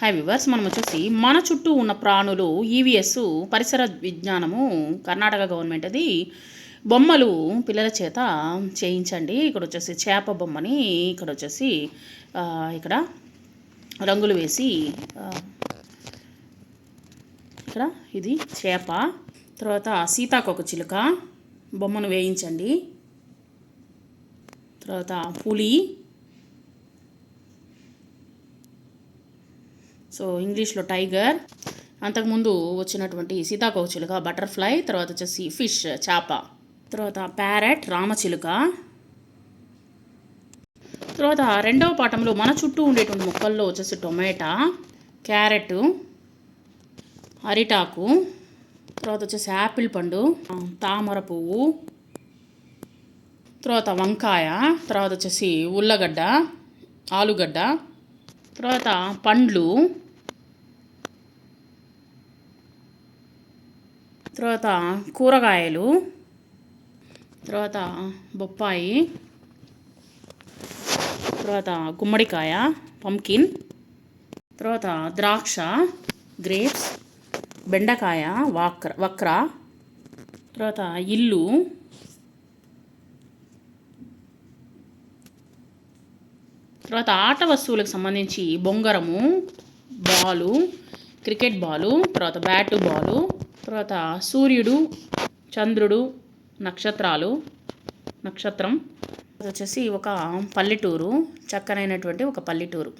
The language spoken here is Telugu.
హై వివర్స్ మనం వచ్చేసి మన చుట్టూ ఉన్న ప్రాణులు ఈవీఎస్ పరిసర విజ్ఞానము కర్ణాటక గవర్నమెంట్ అది బొమ్మలు పిల్లల చేత చేయించండి. ఇక్కడ వచ్చేసి చేప బొమ్మని ఇక్కడ వచ్చేసి ఇక్కడ రంగులు వేసి ఇక్కడ ఇది చేప. తర్వాత సీతాకొక చిలుక బొమ్మను వేయించండి. తర్వాత పులి సో ఇంగ్లీష్లో టైగర్ అంతకుముందు వచ్చినటువంటి సీతాకోచిలుక బటర్ఫ్లై తర్వాత వచ్చేసి ఫిష్ చేప. తర్వాత ప్యారెట్ రామచిలుక. తర్వాత రెండవ పాఠంలో మన చుట్టూ ఉండేటువంటి మొక్కల్లో వచ్చేసి టొమాటా క్యారెట్ అరిటాకు తర్వాత వచ్చేసి యాపిల్ పండు తామర పువ్వు తర్వాత వంకాయ తర్వాత వచ్చేసి ఉల్లగడ్డ ఆలుగడ్డ తర్వాత పండ్లు. తర్వాత కూరగాయలు. తర్వాత బొప్పాయి. తర్వాత గుమ్మడికాయ పంకిన్. తర్వాత ద్రాక్ష గ్రేప్స్ బెండకాయ వాక్ర వక్ర. తర్వాత ఇల్లు. తర్వాత ఆట వస్తువులకు సంబంధించి బొంగరము బాలు క్రికెట్ బాలు తర్వాత బ్యాటు బాలు తర్వాత సూర్యుడు చంద్రుడు నక్షత్రాలు నక్షత్రం. వచ్చేసి ఒక పల్లెటూరు చక్కనైనటువంటి ఒక పల్లెటూరు.